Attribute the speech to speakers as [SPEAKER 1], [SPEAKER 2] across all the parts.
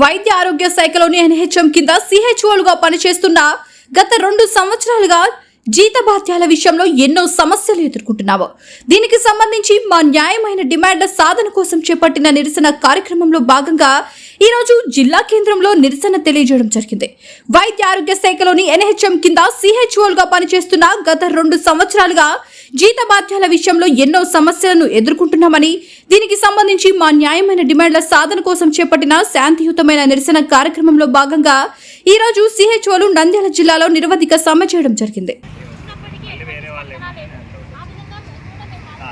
[SPEAKER 1] వైద్య ఆరోగ్య శాఖలోని ఎన్హెచ్ఎం కింద సిహెచ్ఓలుగా పనిచేస్తున్న గత రెండు సంవత్సరాలుగా జీతభత్యాల విషయంలో ఎన్నో సమస్యలు ఎదుర్కొంటున్నాము. దీనికి సంబంధించి మా న్యాయమైన డిమాండ్ల సాధన కోసం చేపట్టిన నిరసన కార్యక్రమంలో భాగంగా ఈ రోజు జిల్లా కేంద్రంలో నిరసన తెలియజేయడం జరిగింది. వైద్య ఆరోగ్య శాఖలోని ఎన్హెచ్ఎం కింద సిహెచ్ఓలుగా పనిచేస్తున్న గత రెండు సంవత్సరాలుగా జీతభత్యాల విషయంలో ఎన్నో సమస్యలను ఎదుర్కొంటున్నామని దీనికి సంబంధించి మా న్యాయమైన డిమాండ్ల సాధన కోసం చేపట్టిన శాంతియుతమైన నిరసన కార్యక్రమంలో భాగంగా ఈ రోజు సిహెచ్ఓలు నంద్యాల జిల్లాలో నిరవధిక సమ్మె చేయడం జరిగింది
[SPEAKER 2] మళ్ళీ వేరే వాళ్ళే
[SPEAKER 3] ఆ విధంగా మేము కూడా మేము
[SPEAKER 2] ఆ,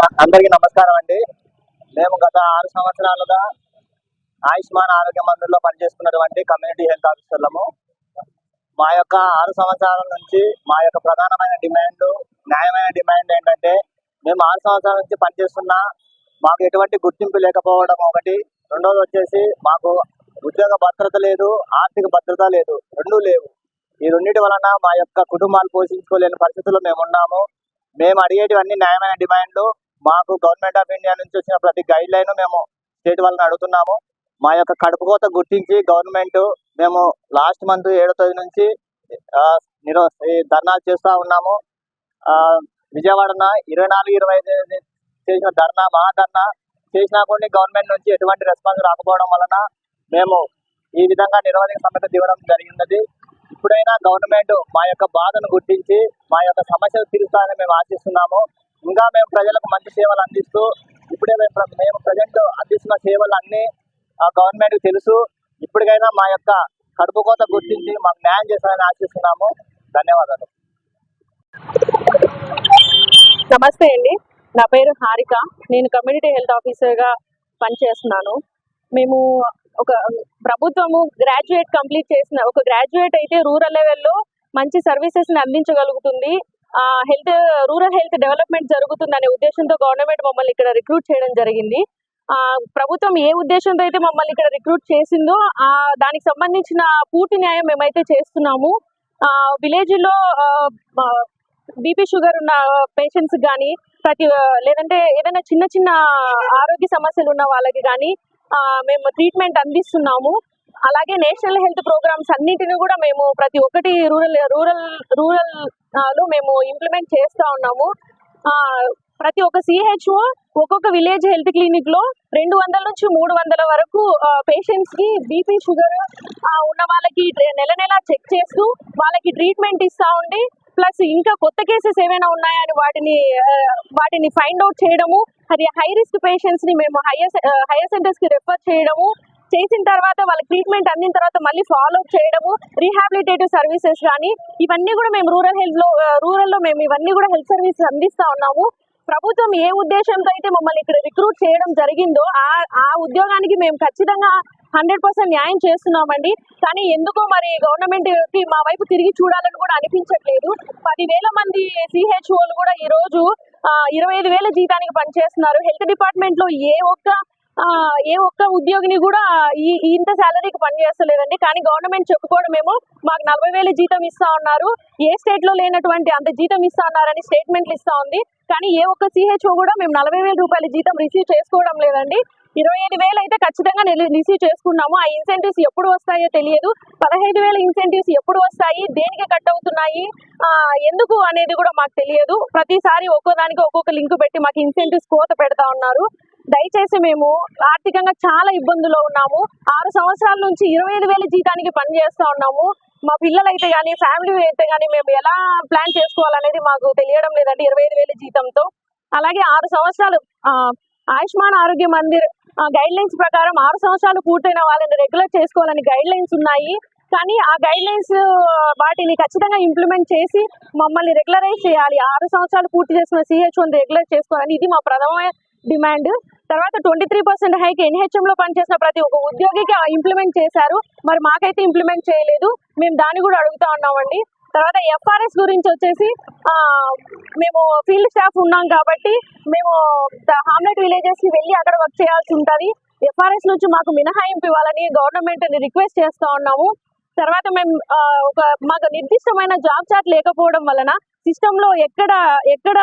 [SPEAKER 4] అందరికీ నమస్కారం అండి. మేము గత ఆరు సంవత్సరాలుగా ఆయుష్మాన్ ఆరోగ్య మందుల్లో పనిచేసుకున్నటువంటి కమ్యూనిటీ హెల్త్ ఆఫీసర్లము. మా యొక్క ఆరు సంవత్సరాల నుంచి మా యొక్క ప్రధానమైన డిమాండ్ న్యాయమైన డిమాండ్ ఏంటంటే మేము ఆరు సంవత్సరాల నుంచి పనిచేస్తున్న మాకు ఎటువంటి గుర్తింపు లేకపోవడం ఒకటి. రెండోది వచ్చేసి మాకు ఉద్యోగ భద్రత లేదు ఆర్థిక భద్రత లేదు రెండూ లేవు. ఈ రెండింటి వలన మా యొక్క కుటుంబాలు పోషించుకోలేని పరిస్థితుల్లో మేము ఉన్నాము. మేము అడిగేటివన్నీ న్యాయమైన డిమాండ్లు మాకు గవర్నమెంట్ ఆఫ్ ఇండియా నుంచి వచ్చిన ప్రతి గైడ్ లైన్ మేము స్టేట్ వాళ్ళని అడుగుతున్నాము. మా యొక్క కడుపు కోత గుర్తించి గవర్నమెంట్ మేము లాస్ట్ మంత్ ఏడో తేదీ నుంచి నిరో ఈ ధర్నాలు చేస్తూ ఉన్నాము. విజయవాడన ఇరవై నాలుగు ఇరవై ఐదు చేసిన ధర్నా మహాధర్నా చేసినా కూడా గవర్నమెంట్ నుంచి ఎటువంటి రెస్పాన్స్ రాకపోవడం వలన మేము ఈ విధంగా నిరవధిక సమస్య దిగడం జరిగినది ఇప్పుడైనా గవర్నమెంట్ మా యొక్క బాధను గుర్తించి మా యొక్క సమస్యలు తీరుస్తారని మేము ఆశిస్తున్నాము. ఇంకా మేము ప్రజలకు మంచి సేవలు అందిస్తూ ఇప్పుడే మేము ప్ర- మేము ప్రజెంట్ అందిస్తున్న సేవలు అన్నీ గవర్నమెంట్కి తెలుసు. ఇప్పటికైనా మా యొక్క కడుపు కోత గుర్తించి మాకు న్యాయం చేస్తారని ఆశిస్తున్నాము. ధన్యవాదాలు.
[SPEAKER 5] నమస్తే అండి. నా పేరు హారిక. నేను కమ్యూనిటీ హెల్త్ ఆఫీసర్గా పనిచేస్తున్నాను. మేము ఒక ప్రభుత్వము గ్రాడ్యుయేట్ కంప్లీట్ చేసిన ఒక గ్రాడ్యుయేట్ అయితే రూరల్ లెవెల్లో మంచి సర్వీసెస్ని అందించగలుగుతుంది. హెల్త్ రూరల్ హెల్త్ డెవలప్మెంట్ జరుగుతుందనే ఉద్దేశంతో గవర్నమెంట్ మమ్మల్ని ఇక్కడ రిక్రూట్ చేయడం జరిగింది. ప్రభుత్వం ఏ ఉద్దేశంతో అయితే మమ్మల్ని ఇక్కడ రిక్రూట్ చేసిందో ఆ దానికి సంబంధించిన పూర్తి న్యాయం మేమైతే చేస్తున్నాము. విలేజ్లో బీపీ షుగర్ ఉన్న పేషెంట్స్ కానీ ప్రతి లేదంటే ఏదైనా చిన్న చిన్న ఆరోగ్య సమస్యలు ఉన్న వాళ్ళకి కానీ మేము ట్రీట్మెంట్ అందిస్తున్నాము. అలాగే నేషనల్ హెల్త్ ప్రోగ్రామ్స్ అన్నింటిని కూడా మేము ప్రతి ఒక్కటి రూరల్ రూరల్ రూరల్లో మేము ఇంప్లిమెంట్ చేస్తూ ఉన్నాము. ప్రతి ఒక్క సిహెచ్ఓ ఒక్కొక్క విలేజ్ హెల్త్ క్లినిక్లో రెండు వందల నుంచి మూడు వందల వరకు పేషెంట్స్కి బీపీ షుగర్ ఉన్న వాళ్ళకి నెల నెల చెక్ చేస్తూ వాళ్ళకి ట్రీట్మెంట్ ఇస్తా ఉండి ప్లస్ ఇంకా కొత్త కేసెస్ ఏమైనా ఉన్నాయని వాటిని వాటిని ఫైండ్ అవుట్ చేయడము అది హై రిస్క్ పేషెంట్స్ని మేము హైయర్ హైయర్ సెంటర్స్కి రెఫర్ చేయడము చేసిన తర్వాత వాళ్ళకి ట్రీట్మెంట్ అందిన తర్వాత మళ్ళీ ఫాలో అప్ చేయడము రీహాబిలిటేటివ్ సర్వీసెస్ కానీ ఇవన్నీ కూడా మేము రూరల్ హెల్త్లో రూరల్లో మేము ఇవన్నీ కూడా హెల్త్ సర్వీసెస్ అందిస్తా ఉన్నాము. ప్రభుత్వం ఏ ఉద్దేశంతో అయితే మమ్మల్ని ఇక్కడ రిక్రూట్ చేయడం జరిగిందో ఆ ఆ ఉద్యోగానికి మేము ఖచ్చితంగా హండ్రెడ్ పర్సెంట్ న్యాయం చేస్తున్నామండి. కానీ ఎందుకో మరి గవర్నమెంట్కి మా వైపు తిరిగి చూడాలని కూడా అనిపించట్లేదు. పదివేల మంది సిహెచ్ఓలు కూడా ఈ రోజు ఇరవై ఐదు వేల జీతానికి పనిచేస్తున్నారు. హెల్త్ డిపార్ట్మెంట్లో ఏ ఒక్క ఏ ఒక్క ఉద్యోగిని కూడా ఈ ఇంత శాలరీకి పనిచేస్తలేదండి కానీ గవర్నమెంట్ చెప్పుకోవడం ఏమో మాకు నలభై వేల జీతం ఇస్తా ఉన్నారు ఏ స్టేట్లో లేనటువంటి అంత జీతం ఇస్తా ఉన్నారని స్టేట్మెంట్లు ఇస్తా ఉంది. కానీ ఏ ఒక్క సిహెచ్ఓ కూడా మేము నలభై వేల రూపాయల జీతం రిసీవ్ చేసుకోవడం లేదండి. ఇరవై ఐదు వేలు అయితే ఖచ్చితంగా రిసీవ్ చేసుకున్నాము. ఆ ఇన్సెంటివ్స్ ఎప్పుడు వస్తాయో తెలియదు. పదహైదు వేల ఇన్సెంటివ్స్ ఎప్పుడు వస్తాయి? దేనికి కట్ అవుతున్నాయి? ఎందుకు అనేది కూడా మాకు తెలియదు. ప్రతిసారి ఒక్కో దానికి ఒక్కొక్క లింక్ పెట్టి మాకు ఇన్సెంటివ్స్ కోత పెడతా ఉన్నారు. దయచేసి మేము ఆర్థికంగా చాలా ఇబ్బందుల్లో ఉన్నాము. ఆరు సంవత్సరాల నుంచి ఇరవై ఐదు వేల జీతానికి పని చేస్తా ఉన్నాము. మా పిల్లలైతే కానీ ఫ్యామిలీ అయితే కానీ మేము ఎలా ప్లాన్ చేసుకోవాలనేది మాకు తెలియడం లేదండి ఇరవై ఐదు వేల జీతంతో. అలాగే ఆరు సంవత్సరాలు ఆ, ఆయుష్మాన్ ఆరోగ్య మందిర్ గైడ్ లైన్స్ ప్రకారం ఆరు సంవత్సరాలు పూర్తయిన వాళ్ళని రెగ్యులర్ చేసుకోవాలని గైడ్ లైన్స్ ఉన్నాయి. కానీ ఆ గైడ్ లైన్స్ వాటిని ఖచ్చితంగా ఇంప్లిమెంట్ చేసి మమ్మల్ని రెగ్యులరైజ్ చేయాలి. ఆరు సంవత్సరాలు పూర్తి చేసిన సిహెచ్ఓని రెగ్యులర్ చేసుకోవాలని ఇది మా ప్రథమ డిమాండ్. తర్వాత ట్వంటీ త్రీ పర్సెంట్ హైక్ ఎన్హెచ్ఎంలో పనిచేసిన ప్రతి ఒక్క ఉద్యోగికి ఇంప్లిమెంట్ చేశారు. మరి మాకైతే ఇంప్లిమెంట్ చేయలేదు. మేము దాన్ని కూడా అడుగుతా ఉన్నామండి. తర్వాత ఎఫ్ఆర్ఎస్ గురించి వచ్చేసి మేము ఫీల్డ్ స్టాఫ్ ఉన్నాం కాబట్టి మేము హామ్లెట్ విలేజెస్కి వెళ్ళి అక్కడ వర్క్ చేయాల్సి ఉంటుంది. ఎఫ్ఆర్ఎస్ నుంచి మాకు మినహాయింపు ఇవ్వాలని గవర్నమెంట్ని రిక్వెస్ట్ చేస్తూ ఉన్నాము. తర్వాత మేము ఒక మాకు నిర్దిష్టమైన జాబ్ చాట్ లేకపోవడం వలన సిస్టమ్లో ఎక్కడ ఎక్కడ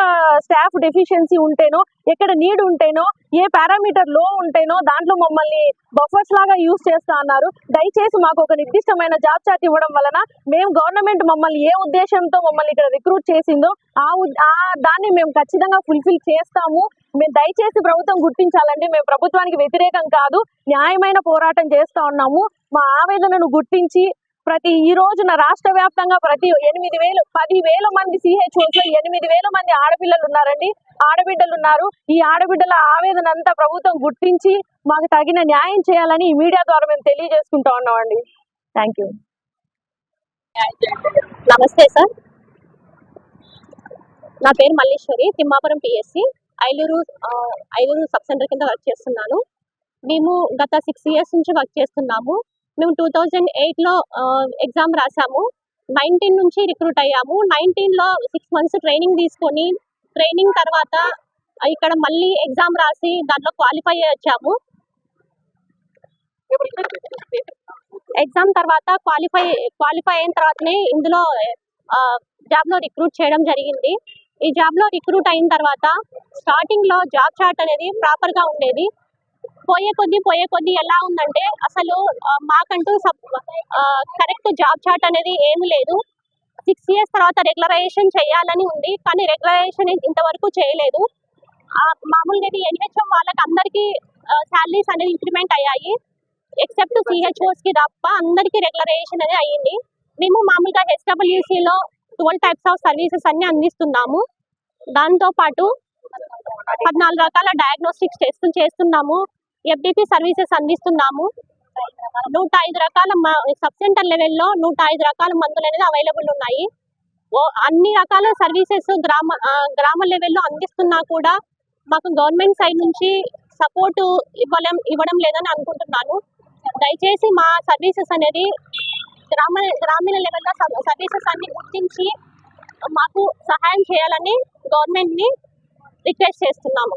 [SPEAKER 5] స్టాఫ్ డెఫిషియన్సీ ఉంటేనో ఎక్కడ నీడ్ ఉంటేనో ఏ పారామీటర్లో ఉంటేనో దాంట్లో మమ్మల్ని బఫర్స్ లాగా యూజ్ చేస్తా అన్నారు. దయచేసి మాకు ఒక నిర్దిష్టమైన జాబ్ చార్ట్ ఇవ్వడం వలన మేము గవర్నమెంట్ మమ్మల్ని ఏ ఉద్దేశంతో మమ్మల్ని ఇక్కడ రిక్రూట్ చేసిందో ఆ ఆ దాన్ని మేము ఖచ్చితంగా ఫుల్ఫిల్ చేస్తాము. మేము దయచేసి ప్రభుత్వం గుర్తించాలండి. మేము ప్రభుత్వానికి వ్యతిరేకం కాదు. న్యాయమైన పోరాటం చేస్తా ఉన్నాము. మా ఆవేదనను గుర్తించి ప్రతి ఈ రోజున రాష్ట్ర వ్యాప్తంగా ప్రతి ఎనిమిది వేలు పది వేల మంది సిహెచ్ఓస్లో ఎనిమిది వేల మంది ఆడపిల్లలు ఉన్నారండి. ఆడబిడ్డలు ఉన్నారు ఈ ఆడబిడ్డల ఆవేదన అంతా ప్రభుత్వం గుర్తించి మాకు తగిన న్యాయం చేయాలని ఈ మీడియా ద్వారా మేము తెలియజేసుకుంటా ఉన్నామండి. థ్యాంక్ యూ
[SPEAKER 3] నమస్తే సార్. నా పేరు Malleswari Thimmapuram PSC Ailuru Ailuru sub center కింద వర్క్ చేస్తున్నాను. మేము గత సిక్స్ ఇయర్స్ నుంచి వర్క్ చేస్తున్నాము. మేము టూ థౌజండ్ ఎయిట్లో ఎగ్జామ్ రాసాము. నైన్టీన్ నుంచి రిక్రూట్ అయ్యాము. నైన్టీన్లో సిక్స్ మంత్స్ ట్రైనింగ్ తీసుకొని ట్రైనింగ్ తర్వాత ఇక్కడ మళ్ళీ ఎగ్జామ్ రాసి దాంట్లో క్వాలిఫై అయ్యి వచ్చాము ఎగ్జామ్ తర్వాత క్వాలిఫై క్వాలిఫై అయిన తర్వాతనే ఇందులో జాబ్లో రిక్రూట్ చేయడం జరిగింది. ఈ జాబ్లో రిక్రూట్ అయిన తర్వాత స్టార్టింగ్లో జాబ్ చార్ట్ అనేది ప్రాపర్గా ఉండేది. పోయే కొద్దీ పోయే కొద్దీ ఎలా ఉందంటే అసలు మాకంటూ కరెక్ట్ జాబ్ చాట్ అనేది ఏమీ లేదు. సిక్స్ ఇయర్స్ తర్వాత రెగ్యులరైజేషన్ చేయాలని ఉంది కానీ రెగ్యులరైజేషన్ ఇంతవరకు చేయలేదు. మామూలుగా ఇది ఎన్హెచ్ఎం వాళ్ళకి అందరికీ శాలరీస్ అనేది ఇంక్రిమెంట్ అయ్యాయి. ఎక్సెప్ట్ సిహెచ్ఓస్కి తప్ప అందరికీ రెగ్యులరైజేషన్ అనేది అయ్యింది. మేము మామూలుగా హెచ్డబ్ల్యూసీలో లో ట్వెల్వ్ టైప్స్ ఆఫ్ సర్వీసెస్ అన్ని అందిస్తున్నాము. దాంతో పాటు పద్నాలుగు రకాల డయాగ్నోస్టిక్స్ టెస్టులు చేస్తున్నాము. ఎఫ్డిసి సర్వీసెస్ అందిస్తున్నాము. నూట ఐదు రకాల సబ్ సెంటర్ లెవెల్లో నూట ఐదు రకాల మందులు అనేది అవైలబుల్ ఉన్నాయి. ఓ అన్ని రకాల సర్వీసెస్ గ్రామ గ్రామ లెవెల్లో అందిస్తున్నా కూడా మాకు గవర్నమెంట్ సైడ్ నుంచి సపోర్ట్ ఇవ్వలేం ఇవ్వడం లేదని అనుకుంటున్నాను. దయచేసి మా సర్వీసెస్ అనేది గ్రామ గ్రామీణ లెవెల్లో సర్వీసెస్ అన్ని గుర్తించి మాకు సహాయం చేయాలని గవర్నమెంట్ని రిక్వెస్ట్ చేస్తున్నాము.